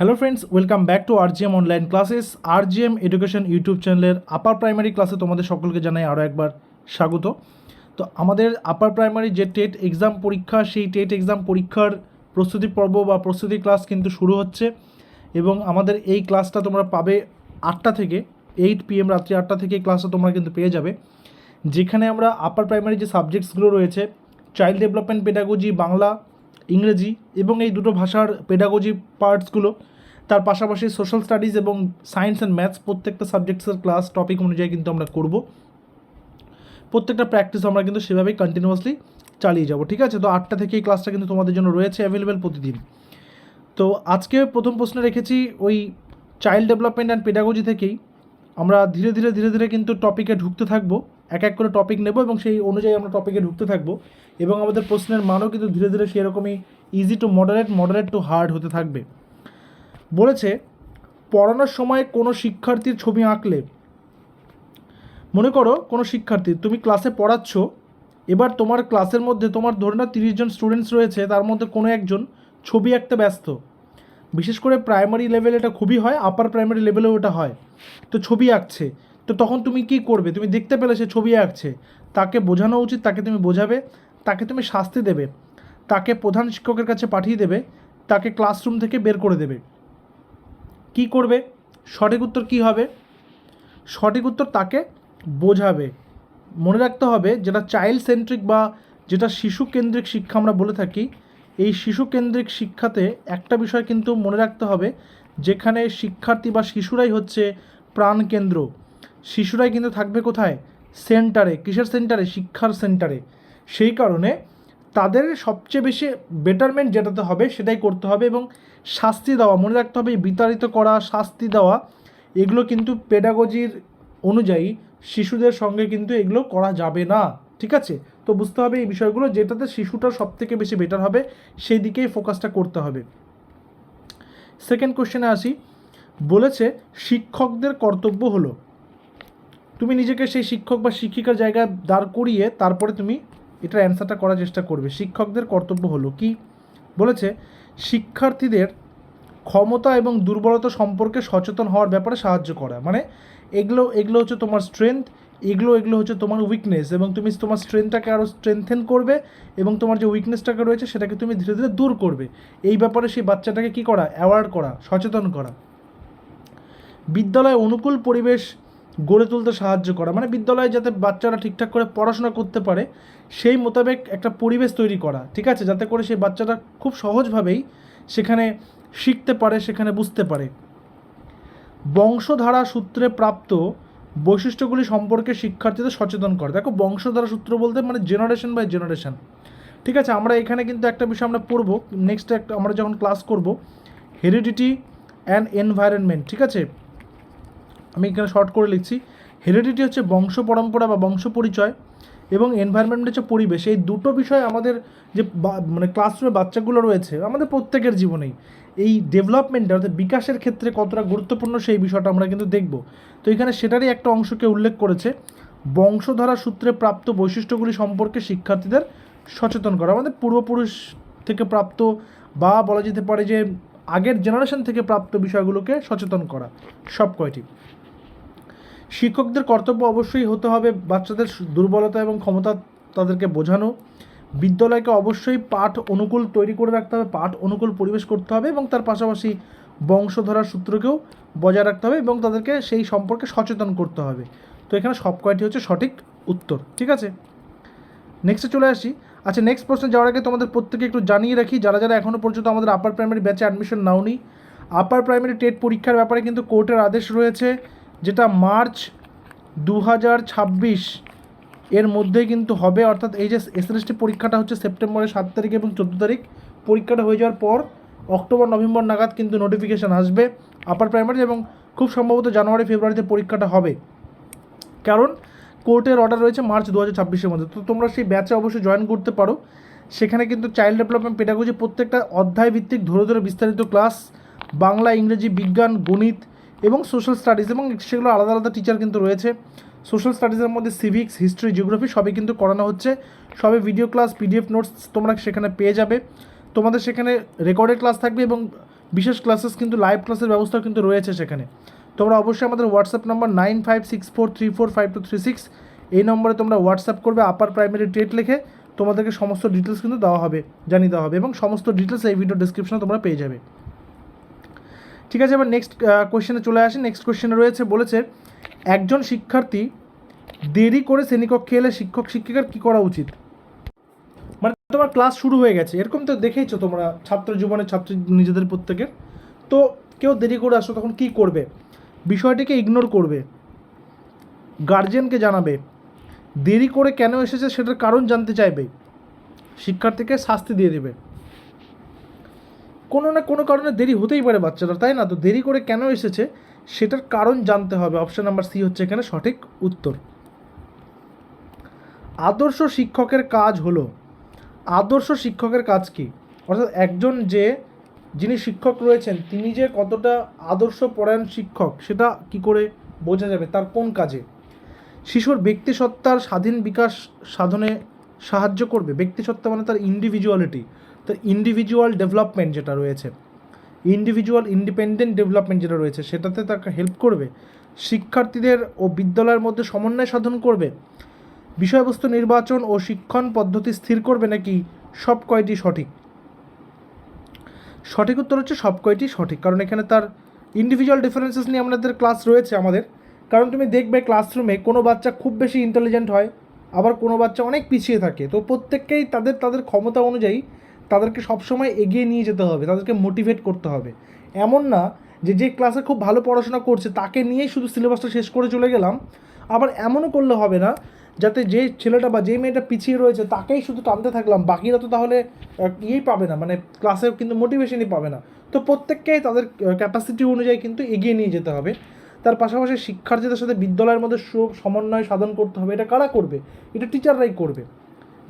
Hello friends welcome back to RGM online classes RGM education YouTube চ্যানেলের upper primary ক্লাসে তোমাদের সকলকে জানাই আরও একবার স্বাগত। তো আমাদের আপার প্রাইমারি যে টেট এক্সাম পরীক্ষা, সেই টেট এক্সাম পরীক্ষার প্রস্তুতি পর্ব বা প্রস্তুতি ক্লাস কিন্তু শুরু হচ্ছে এবং আমাদের এই ক্লাসটা তোমরা পাবে আটটা থেকে এইট পিএম রাত্রি আটটা থেকে ক্লাসটা তোমরা কিন্তু পেয়ে যাবে। যেখানে আমরা আপার প্রাইমারি যে সাবজেক্টসগুলো রয়েছে চাইল্ড ডেভেলপমেন্ট পেডাগোজি বাংলা ইংরেজি এবং এই দুটো ভাষার পেডাগোজি পার্টসগুলো তার পাশাপাশি সোশ্যাল স্টাডিজ এবং সায়েন্স অ্যান্ড ম্যাথস প্রত্যেকটা সাবজেক্টসের ক্লাস টপিক অনুযায়ী কিন্তু আমরা করব। প্রত্যেকটা প্র্যাকটিস আমরা কিন্তু সেভাবেই কন্টিনিউয়াসলি চালিয়ে যাব, ঠিক আছে? তো আটটা থেকে এই ক্লাসটা কিন্তু তোমাদের জন্য রয়েছে অ্যাভেলেবেল প্রতিদিন। তো আজকে প্রথম প্রশ্ন রেখেছি ওই চাইল্ড ডেভেলপমেন্ট অ্যান্ড পেডাগোজি থেকেই। আমরা ধীরে ধীরে ধীরে ধীরে কিন্তু টপিকে ঢুকতে থাকব। এক এক করে টপিক নেব এবং সেই অনুযায়ী আমরা টপিকে ঢুকতে থাকব এবং আমাদের প্রশ্নের মানও কিন্তু ধীরে ধীরে সেরকমই easy to moderate moderate to hard হতে থাকবে। বলেছে, পড়ানোর সময় কোনো শিক্ষার্থীর ছবি আঁকলে, মনে করো কোনো শিক্ষার্থী, তুমি ক্লাসে পড়াচ্ছ, এবার তোমার ক্লাসের মধ্যে তোমার ধরে না তিরিশ জন স্টুডেন্টস রয়েছে, তার মধ্যে কোনো একজন ছবি আঁকতে ব্যস্ত। বিশেষ করে প্রাইমারি লেভেলে এটা খুবই হয় আপার প্রাইমারি লেভেলেও এটা হয়। তো ছবি আঁকছে তো তখন তুমি কি করবে? তুমি দেখতে পেলে সে ছবি আঁকছে। তাকে বোঝানো উচিত, তাকে তুমি বোঝাবে, তাকে তুমি শাস্তি দেবে, তাকে প্রধান শিক্ষকের কাছে পাঠিয়ে দেবে, তাকে ক্লাসরুম থেকে বের করে দেবে। কি করবে? সঠিক উত্তর কী হবে? সঠিক উত্তর তাকে বোঝাবে। মনে রাখতে হবে, যেটা চাইল্ড সেন্ট্রিক বা যেটা শিশু কেন্দ্রিক শিক্ষা আমরা বলে থাকি, এই শিশু কেন্দ্রিক শিক্ষাতে একটা বিষয় কিন্তু মনে রাখতে হবে, যেখানে শিক্ষার্থী বা শিশুরাই হচ্ছে প্রাণকেন্দ্র। শিশুরাই কিন্তু থাকবে কোথায়? সেন্টারে, কিসের সেন্টারে? শিক্ষার সেন্টারে। সেই কারণে তাদের সবচেয়ে বেশি বেটারমেন্ট যেটাতে হবে সেটাই করতে হবে এবং শাস্তি দেওয়া, মনে রাখতে হবে বিতাড়িত করা, শাস্তি দেওয়া, এগুলো কিন্তু পেডাগজির অনুযায়ী শিশুদের সঙ্গে কিন্তু এগুলো করা যাবে না। ঠিক আছে? তো বুঝতে হবে এই বিষয়গুলো যেটাতে শিশুটা সব থেকে বেশি বেটার হবে সেই দিকেই ফোকাসটা করতে হবে। সেকেন্ড কোশ্চেনে আসি। বলেছে, শিক্ষকদের কর্তব্য হলো তুমি নিজেকে সেই শিক্ষক বা শিক্ষিকার জায়গায় দাঁড় করিয়ে তারপরে তুমি এটার অ্যান্সারটা করার চেষ্টা করবে। শিক্ষকদের কর্তব্য হলো কি? বলেছে, শিক্ষার্থীদের ক্ষমতা এবং দুর্বলতা সম্পর্কে সচেতন হওয়ার ব্যাপারে সাহায্য করা। মানে এগুলো এগুলো হচ্ছে তোমার স্ট্রেংথ এগুলো এগুলো হচ্ছে তোমার উইকনেস এবং তুমি তোমার স্ট্রেংথটাকে আরও স্ট্রেংথেন করবে এবং তোমার যে উইকনেসটাকে রয়েছে সেটাকে তুমি ধীরে ধীরে দূর করবে। এই ব্যাপারে সেই বাচ্চাটাকে কী করা? অ্যাওয়ার্ড করা, সচেতন করা। বিদ্যালয়ে অনুকূল পরিবেশ গড়ে তুলতে সাহায্য করা। মানে বিদ্যালয়ে যাতে বাচ্চারা ঠিকঠাক করে পড়াশোনা করতে পারে, সেই মোতাবেক একটা পরিবেশ তৈরি করা, ঠিক আছে? যাতে করে সেই বাচ্চাটা খুব সহজভাবেই সেখানে শিখতে পারে, সেখানে বুঝতে পারে। বংশধারা সূত্রে প্রাপ্ত বৈশিষ্ট্যগুলি সম্পর্কে শিক্ষার্থীদের সচেতন করে। দেখো, বংশধারা সূত্র বলতে মানে জেনারেশন বাই জেনারেশন ঠিক আছে? আমরা এখানে কিন্তু একটা বিষয় আমরা পড়ব। নেক্সট একটা আমরা যখন ক্লাস করব হেরিডিটি অ্যান্ড এনভায়রনমেন্ট ঠিক আছে? আমি এখানে শর্ট করে লিখছি। হেরিডিটি হচ্ছে বংশ পরম্পরা বা বংশ পরিচয় এবং এনভায়রনমেন্ট হচ্ছে পরিবেশ। এই দুটো বিষয় আমাদের যে মানে ক্লাসরুমে বাচ্চাগুলো রয়েছে, আমাদের প্রত্যেকের জীবনেই। এই ডেভেলপমেন্টটা অর্থাৎ বিকাশের ক্ষেত্রে কতটা গুরুত্বপূর্ণ সেই বিষয়টা আমরা কিন্তু দেখব। তো এখানে সেটারই একটা অংশকে উল্লেখ করেছে। বংশধারা সূত্রে প্রাপ্ত বৈশিষ্ট্যগুলি সম্পর্কে শিক্ষার্থীদের সচেতন করা। আমাদের পূর্বপুরুষ থেকে প্রাপ্ত বা বলা যেতে পারে যে আগের জেনারেশন থেকে প্রাপ্ত বিষয়গুলোকে সচেতন করা। সব কয়টি? শিক্ষকদের কর্তব্য অবশ্যই হতে হবে বাচ্চাদের দুর্বলতা এবং ক্ষমতা তাদেরকে বোঝানো। বিদ্যালয়কে অবশ্যই পাঠ অনুকূল তৈরি করে রাখতে হবে, পাঠ অনুকূল পরিবেশ করতে হবে এবং তার পাশাপাশি বংশধরার সূত্রকেও বজায় রাখতে হবে এবং তাদেরকে সেই সম্পর্কে সচেতন করতে হবে। তো এখানে সব কয়টি হচ্ছে সঠিক উত্তর, ঠিক আছে? নেক্সটে চলে আসি। আচ্ছা নেক্সট প্রশ্নে যাওয়ার আগে তোমাদের প্রত্যেকে একটু জানিয়ে রাখি, যারা যারা এখনও পর্যন্ত আমাদের আপার প্রাইমারি ব্যাচে অ্যাডমিশন নাওনি আপার প্রাইমারি টেট পরীক্ষার ব্যাপারে কিন্তু কোর্টের আদেশ রয়েছে। যেটা মার্চ দু হাজার ছাব্বিশ এর মধ্যেই কিন্তু হবে, অর্থাৎ এই যে এস এসএলএসটি পরীক্ষাটা হচ্ছে সেপ্টেম্বরের সাত তারিখ এবং চোদ্দ তারিখ, পরীক্ষাটা হয়ে যাওয়ার পর অক্টোবর, নভেম্বর নাগাদ কিন্তু নোটিফিকেশান আসবে আপার প্রাইমারি এবং খুব সম্ভবত জানুয়ারি, ফেব্রুয়ারিতে পরীক্ষাটা হবে। কারণ কোর্টের অর্ডার রয়েছে মার্চ দু হাজার ছাব্বিশের মধ্যে। তো তোমরা সেই ব্যাচে অবশ্যই জয়েন করতে পারো। সেখানে কিন্তু চাইল্ড ডেভেলপমেন্ট পেডাগজি প্রত্যেকটা অধ্যায় ভিত্তিক ধরে ধরে বিস্তারিত ক্লাস বাংলা, ইংরেজি, বিজ্ঞান, গণিত এবং সোশ্যাল স্টাডিজ এবং সেগুলো আলাদা আলাদা টিচার কিন্তু রয়েছে। সোশ্যাল স্টাডিজের মধ্যে সিভিক্স হিস্ট্রি জিওগ্রাফি সবই কিন্তু করানো হচ্ছে। সবে ভিডিও ক্লাস পিডিএফ নোটস তোমরা সেখানে পেয়ে যাবে। তোমাদের সেখানে রেকর্ডেড ক্লাস থাকবে এবং বিশেষ ক্লাসেস কিন্তু লাইভ ক্লাসের ব্যবস্থাও কিন্তু রয়েছে সেখানে। তোমরা অবশ্যই আমাদের WhatsApp number nine five six four three four five two three six এই নম্বরে তোমরা হোয়াটসঅ্যাপ করবে আপার প্রাইমারি টেট লিখে তোমাদেরকে সমস্ত ডিটেলস কিন্তু দেওয়া হবে, জানিয়ে দেওয়া হবে এবং সমস্ত ডিটেলস এই ভিডিও ডিসক্রিপশনে তোমরা পেয়ে যাবে। ঠিক আছে, এবার নেক্সট কোয়েশ্চেনে চলে আসি। নেক্সট কোয়েশ্চেনে রয়েছে, বলেছে, একজন শিক্ষার্থী দেরি করে শ্রেণীকক্ষে এলে শিক্ষক, শিক্ষিকার কী করা উচিত? মানে তোমার ক্লাস শুরু হয়ে গেছে, এরকম তো দেখেইছো তোমরা, ছাত্র জীবনের ছাত্র নিজেদের প্রত্যেকের। তো কেউ দেরি করে আসো, তখন কী করবে? বিষয়টিকে ইগনোর করবে। গার্জেনকে জানাবে, দেরি করে কেন এসেছে সেটার কারণ জানতে চাইবে। শিক্ষার্থীকে শাস্তি দিয়ে দেবে। কোনো না কোনো কারণে দেরি হতেই পারে বাচ্চারা তাই না? তো দেরি করে কেন এসেছে? সেটার কারণ জানতে হবে। অপশান নাম্বার সি হচ্ছে এখানে সঠিক উত্তর। আদর্শ শিক্ষকের কাজ হলো, আদর্শ শিক্ষকের কাজ কি? অর্থাৎ একজন যে, যিনি শিক্ষক রয়েছেন, তিনি যে কতটা আদর্শ পরায়ণ শিক্ষক, সেটা কি করে বোঝা যাবে? তার কোন কাজে? শিশুর ব্যক্তিসত্তার স্বাধীন বিকাশ সাধনে সাহায্য করবে। ব্যক্তিসত্তা মানে তার ইন্ডিভিজুয়ালিটি তার ইন্ডিভিজুয়াল ডেভেলপমেন্ট যেটা রয়েছে ইন্ডিভিজুয়াল ইন্ডিপেন্ডেন্ট ডেভেলপমেন্ট যেটা রয়েছে, সেটাতে তাকে হেল্প করবে, শিক্ষার্থীদের ও বিদ্যালয়ের মধ্যে সমন্বয় সাধন করবে, বিষয়বস্তু নির্বাচন ও শিক্ষণ পদ্ধতি স্থির করবে নাকি সব কয়টি সঠিক? সঠিক উত্তর হচ্ছে সব কয়টি সঠিক, কারণ এখানে তার ইন্ডিভিজুয়াল ডিফারেন্সেস নিয়ে আমাদের ক্লাস রয়েছে আমাদের, কারণ তুমি দেখবে ক্লাসরুমে কোনো বাচ্চা খুব বেশি ইন্টেলিজেন্ট হয়, আবার কোনো বাচ্চা অনেক পিছিয়ে থাকে, তো প্রত্যেককেই তাদের তাদের ক্ষমতা অনুযায়ী তাদেরকে সবসময় এগিয়ে নিয়ে যেতে হবে, তাদেরকে মোটিভেট করতে হবে। এমন না যে যে ক্লাসে খুব ভালো পড়াশোনা করছে, তাকে নিয়েই শুধু সিলেবাসটা শেষ করে চলে গেলাম। আবার এমনও করলে হবে না, যাতে যে ছেলেটা বা যে মেয়েটা পিছিয়ে রয়েছে, তাকেই শুধু টানতে থাকলাম, বাকিরা তো তাহলে ইয়েই পাবে না মানে ক্লাসে কিন্তু মোটিভেশনই পাবে না। তো প্রত্যেককেই তাদের ক্যাপাসিটি অনুযায়ী কিন্তু এগিয়ে নিয়ে যেতে হবে। তার পাশাপাশি শিক্ষার্থীদের সাথে বিদ্যালয়ের মধ্যে সমন্বয় সাধন করতে হবে, এটা কারা করবে? এটা টিচাররাই করবে।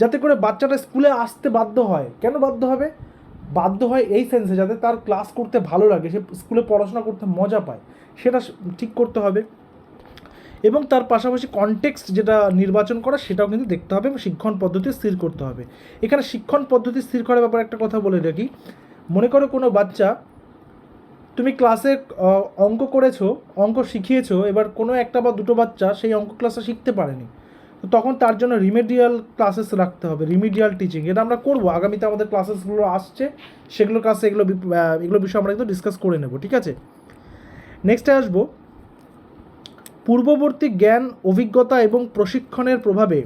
যাতে করে বাচ্চাটা স্কুলে আসতে বাধ্য হয়। কেন বাধ্য হবে? বাধ্য হয় এই সেন্সে যাতে তার ক্লাস করতে ভালো লাগে, সে স্কুলে পড়াশোনা করতে মজা পায়, সেটা ঠিক করতে হবে। এবং তার পাশাপাশি কনটেক্সট যেটা নির্বাচন করা, সেটাও কিন্তু দেখতে হবে এবং শিক্ষণ পদ্ধতি স্থির করতে হবে। এখানে শিক্ষণ পদ্ধতি স্থির করার ব্যাপারে একটা কথা বলে রাখি। মনে করো কোনো বাচ্চা, তুমি ক্লাসে অঙ্ক করেছ, অঙ্ক শিখিয়েছো, এবার কোনো একটা বা দুটো বাচ্চা সেই অঙ্ক ক্লাসে শিখতে পারেনি। তখন তার জন্য রিমেডিয়াল ক্লাসেস রাখতে হবে রিমিডিয়াল টিচিং এটা আমরা করব। আগামীতে আমাদের ক্লাসেসগুলো আসছে, সেগুলো ক্লাসে এগুলো এগুলো বিষয়ে আমরা কিন্তু ডিসকাস করে নেব, ঠিক আছে? নেক্সটে আসব। পূর্ববর্তী জ্ঞান, অভিজ্ঞতা এবং প্রশিক্ষণের প্রভাবে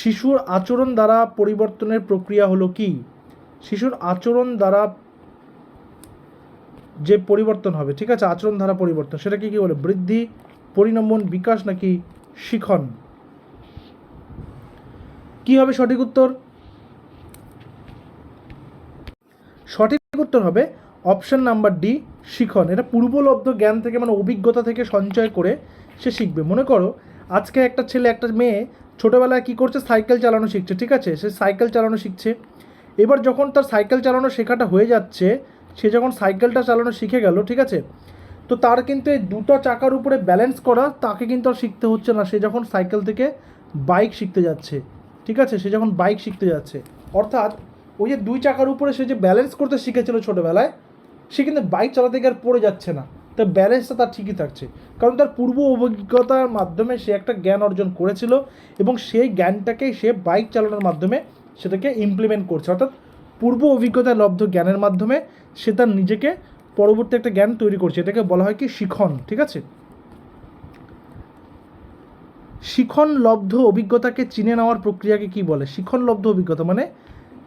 শিশুর আচরণ দ্বারা পরিবর্তনের প্রক্রিয়া হলো কি? শিশুর আচরণ দ্বারা যে পরিবর্তন হবে, ঠিক আছে? আচরণ ধারা পরিবর্তন। সেটা কি কি বলে? বৃদ্ধি, পরিণমন, বিকাশ নাকি শিখন? কি হবে সঠিক উত্তর? সঠিক উত্তর হবে অপশন নাম্বার ডি, শিখন। এটা পূর্বলব্ধ জ্ঞান থেকে মানে অভিজ্ঞতা থেকে সঞ্চয় করে সে শিখবে। মনে করো, আজকে একটা ছেলে, একটা মেয়ে ছোটোবেলায় কী করছে? সাইকেল চালানো শিখছে, ঠিক আছে? সে সাইকেল চালানো শিখছে। এবার যখন তার সাইকেল চালানো শেখাটা হয়ে যাচ্ছে, সে যখন সাইকেলটা চালানো শিখে গেল, ঠিক আছে? তো তার কিন্তু এই দুটো চাকার উপরে ব্যালেন্স করা, তাকে কিন্তু আর শিখতে হচ্ছে না। সে যখন সাইকেল থেকে বাইক শিখতে যাচ্ছে ঠিক আছে? সে যখন বাইক শিখতে যাচ্ছে। অর্থাৎ ওই যে দুই চাকার উপরে সে যে ব্যালেন্স করতে শিখেছিল ছোটোবেলায়, সে কিন্তু বাইক চালাতে গিয়ে আর পড়ে যাচ্ছে না। তার ব্যালেন্সটা তার ঠিকই থাকছে। কারণ তার পূর্ব অভিজ্ঞতার মাধ্যমে সে একটা জ্ঞান অর্জন করেছিল এবং সেই জ্ঞানটাকেই সে বাইক চালানোর মাধ্যমে সেটাকে ইমপ্লিমেন্ট করছে। অর্থাৎ পূর্ব অভিজ্ঞতায় লব্ধ জ্ঞানের মাধ্যমে সে তার নিজেকে পরবর্তী একটা জ্ঞান তৈরি করছে। এটাকে বলা হয় কি শিখন, ঠিক আছে? শিখন লব্ধ অভিজ্ঞতাকে চিনে নেওয়ার প্রক্রিয়াকে কি বলে? শিখন লব্ধ অভিজ্ঞতা মানে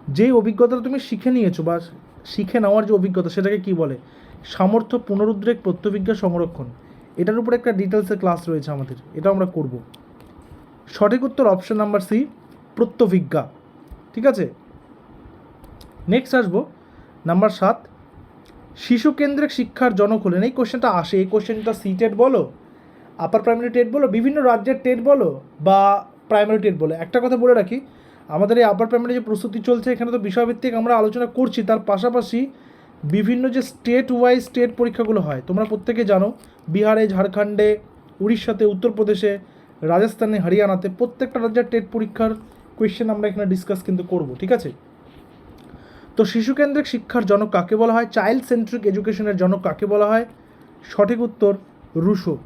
যেই অভিজ্ঞতাটা তুমি শিখে নিয়েছো বা শিখে নেওয়ার যে অভিজ্ঞতা, সেটাকে কি বলে? সামর্থ্য পুনরুদ্রেক প্রত্যভিজ্ঞা, সংরক্ষণ। এটার উপর একটা ডিটেলসের ক্লাস রয়েছে আমাদের। এটা আমরা করব। সঠিক উত্তর অপশন নাম্বার সি প্রত্যভিজ্ঞা। ঠিক আছে? নেক্সট আসব। নাম্বার সাত শিশু কেন্দ্রিক শিক্ষার জনক হলেন। এই কোশ্চেনটা আসে। এই কোশ্চেনটা সি টেট বলো? আপার প্রাইমারি টেট বলো, বিভিন্ন রাজ্যের টেট বলো, বা প্রাইমারি টেট বলো। একটা কথা বলে রাখি, আমাদের এই আপার প্রাইমারি যে প্রস্তুতি চলছে, এখানে তো বিষয়ভিত্তিক আমরা আলোচনা করছি, তার পাশাপাশি বিভিন্ন যে স্টেট ওয়াইজ স্টেট পরীক্ষাগুলো হয়, তোমরা প্রত্যেকে জানো, বিহারে, ঝাড়খণ্ডে, উড়িষ্যাতে, উত্তরপ্রদেশে, রাজস্থানে, হরিয়ানাতে প্রত্যেকটা রাজ্যের টেট পরীক্ষার কোয়েশ্চেন আমরা এখানে ডিসকাস কিন্তু করব, ঠিক আছে? তো শিশুকেন্দ্রিক শিক্ষার জনক কাকে বলা হয়? চাইল্ড সেন্ট্রিক এডুকেশনের জনক কাকে বলা হয়? সঠিক উত্তর, রুশো।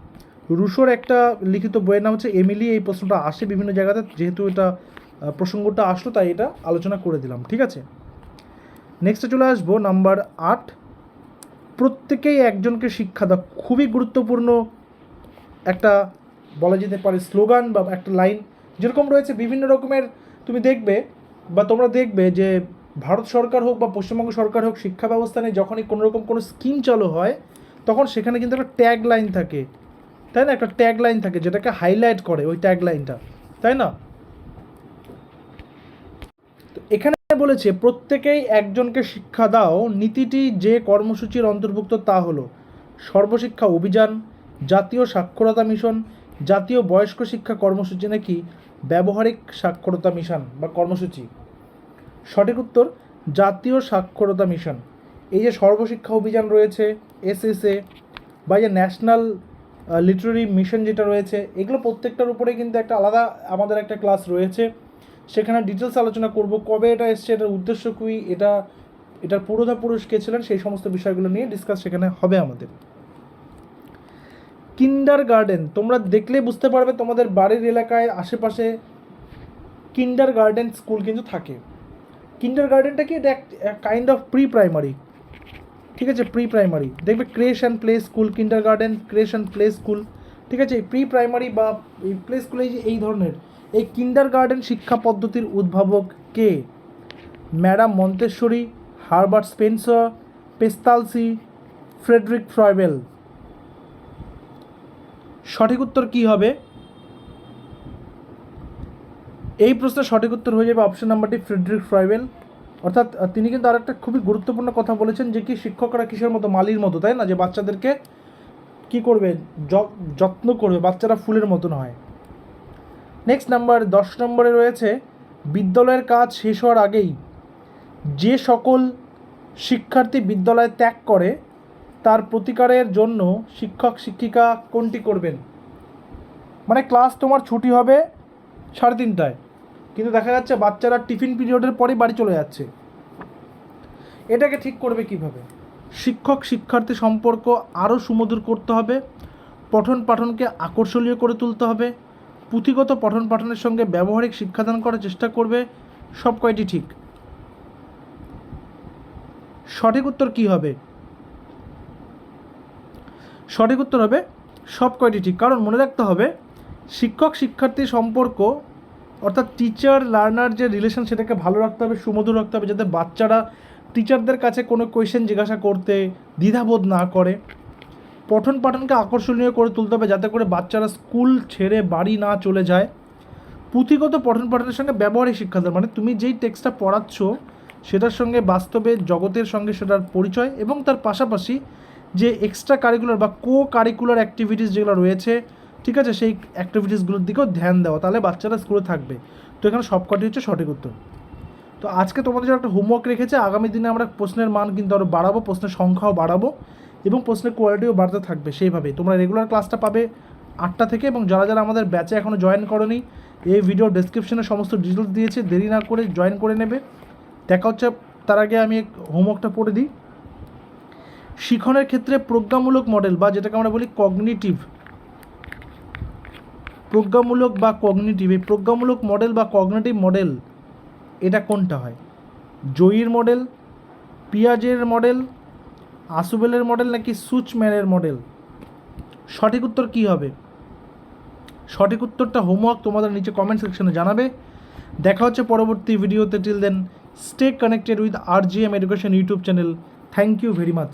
রুশোর একটা লিখিত বইয়ের নাম হচ্ছে এমিলি, এই প্রশ্নটা আসে বিভিন্ন জায়গাতে, যেহেতু এটা প্রসঙ্গটা আসলো, তাই এটা আলোচনা করে দিলাম, ঠিক আছে? নেক্সটে চলে আসব নাম্বার আট। প্রত্যেকেই একজনকে শিক্ষা দাও, খুবই গুরুত্বপূর্ণ একটা, বলা যেতে পারে, স্লোগান বা একটা লাইন, যেরকম রয়েছে বিভিন্ন রকমের, তুমি দেখবে বা তোমরা দেখবে যে ভারত সরকার হোক বা পশ্চিমবঙ্গ সরকার হোক, শিক্ষা ব্যবস্থা নিয়ে যখনই কোনো রকম কোনো স্কিম চালু হয়, তখন সেখানে কিন্তু একটা ট্যাগ লাইন থাকে। তাই না? একটা ট্যাগ লাইন থাকে যেটাকে হাইলাইট করে ওই ট্যাগ লাইনটা তাই না? তো এখানে বলেছে, প্রত্যেকেই একজনকে শিক্ষা দাও, নীতিটি যে কর্মসূচির অন্তর্ভুক্ত তা হলো সর্বশিক্ষা অভিযান, জাতীয় সাক্ষরতা মিশন, জাতীয় বয়স্ক শিক্ষা কর্মসূচি নাকি ব্যবহারিক সাক্ষরতা মিশন বা কর্মসূচি? সঠিক উত্তর, জাতীয় সাক্ষরতা মিশন। এই যে সর্বশিক্ষা অভিযান রয়েছে এসএসএ বা যে ন্যাশনাল লিটারারি মিশন যেটা রয়েছে, এগুলো প্রত্যেকটার উপরে কিন্তু একটা আলাদা আমাদের একটা ক্লাস রয়েছে। সেখানে ডিটেলস আলোচনা করব, কবে এটা এসছে, এটার উদ্দেশ্য কী, এটা, এটার পুরোধা পুরুষ কে ছিলেন, সেই সমস্ত বিষয়গুলো নিয়ে ডিসকাস সেখানে হবে আমাদের। কিন্ডার গার্ডেন তোমরা দেখলেই বুঝতে পারবে তোমাদের বাড়ির এলাকায় আশেপাশে কিন্ডার গার্ডেন স্কুল কিন্তু থাকে। কিন্ডার গার্ডেনটা কি? এটা কাইন্ড অফ প্রি প্রাইমারি ঠিক আছে প্রি প্রাইমারি দেখবে creche and play school kinder creche and play school ঠিক আছে প্রি প্রাইমারি বা এই প্লে স্কুলে যে এই ধরনের, এই কিন্ডার গার্ডেন শিক্ষা পদ্ধতির উদ্ভাবক কে? Madam Montessori, Herbert Spencer Pestalozzi Friedrich Froebel. সঠিক উত্তর কি হবে? এই প্রশ্নের সঠিক উত্তর হয়ে যাবে অপশন নাম্বারটি ফ্রেডরিক ফ্রয়েবেল। অর্থাৎ তিনি কিন্তু আরেকটা খুবই গুরুত্বপূর্ণ কথা বলেছেন যে কি শিক্ষকরা কিসের মতো মালির মতো, তাই না? যে বাচ্চাদেরকে কি করবে? যত্ন করবে, বাচ্চারা ফুলের মতন হয়। নেক্সট নাম্বার দশ নম্বরে রয়েছে, বিদ্যালয়ের কাজ শেষ হওয়ার আগেই যে সকল শিক্ষার্থী বিদ্যালয় ত্যাগ করে, তার প্রতিকারের জন্য শিক্ষক, শিক্ষিকা কোনটি করবেন? মানে ক্লাস তোমার ছুটি হবে সাড়ে তিনটায়। কিন্তু দেখা যাচ্ছে বাচ্চারা টিফিন পিরিয়ডের পরে বাড়ি চলে যাচ্ছে। এটাকে ঠিক করবে কীভাবে? শিক্ষক শিক্ষার্থী সম্পর্ক আরও সুমধুর করতে হবে, পঠন পাঠনকে আকর্ষণীয় করে তুলতে হবে, পুঁথিগত পঠন পাঠনের সঙ্গে ব্যবহারিক শিক্ষাদান করার চেষ্টা করবে, সব কয়টি ঠিক? সঠিক উত্তর কি হবে? সঠিক উত্তর হবে, সব কয়টি ঠিক? কারণ মনে রাখতে হবে, শিক্ষক শিক্ষার্থী সম্পর্ক অর্থাৎ টিচার লার্নার যে রিলেশন সেটাকে ভালো রাখতে হবে, সুমধুর রাখতে হবে, যাতে বাচ্চারা টিচারদের কাছে কোনো কোয়েশ্চেন জিজ্ঞাসা করতে দ্বিধাবোধ না করে। পঠন পাঠনকে আকর্ষণীয় করে তুলতে হবে, যাতে করে বাচ্চারা স্কুল ছেড়ে বাড়ি না চলে যায়। পুঁথিগত পঠন পাঠনের সঙ্গে ব্যবহারিক শিক্ষাদান মানে তুমি যেই টেক্সটটা পড়াচ্ছ, সেটার সঙ্গে বাস্তবে জগতের সঙ্গে সেটার পরিচয় এবং তার পাশাপাশি যে এক্সট্রা কারিকুলার বা কো কারিকুলার অ্যাক্টিভিটিস যেগুলো রয়েছে ঠিক আছে, সেই অ্যাক্টিভিটিসগুলোর দিকেও ধ্যান দেওয়া। তাহলে বাচ্চারা স্কুলে থাকবে। তো এখানে সবকটি হচ্ছে সঠিক উত্তর। তো আজকে তোমাদের জন্য একটা হোমওয়ার্ক রেখেছে, আগামী দিনে আমরা প্রশ্নের মান কিন্তু আরও বাড়াবো, প্রশ্নের সংখ্যাও বাড়াবো এবং প্রশ্নের কোয়ালিটিও বাড়তে থাকবে সেইভাবে তোমরা রেগুলার ক্লাসটা পাবে আটটা থেকে এবং যারা যারা আমাদের ব্যাচে এখনও জয়েন করনি, এই ভিডিও ডেসক্রিপশনে সমস্ত ডিটেলস দিয়েছে। দেরি না করে জয়েন করে নেবে। দেখা হচ্ছে, তার আগে আমি হোমওয়ার্কটা পড়ে দিই। শিখনের ক্ষেত্রে প্রজ্ঞামূলক মডেল বা যেটাকে আমরা বলি কগনিটিভ প্রজ্ঞামূলক বা কগনিটিভ এই প্রজ্ঞামূলক মডেল বা কগনিটিভ মডেল এটা কোনটা হয়? জয়ীর মডেল পিয়াজের মডেল আসুবেলের মডেল নাকি সুচম্যানের মডেল সঠিক উত্তর কী হবে? সঠিক উত্তরটা হোমওয়ার্ক তোমাদের নিচে কমেন্ট সেকশনে জানাবে। দেখা হচ্ছে পরবর্তী ভিডিওতে till then stay connected with R G M education YouTube channel thank you very much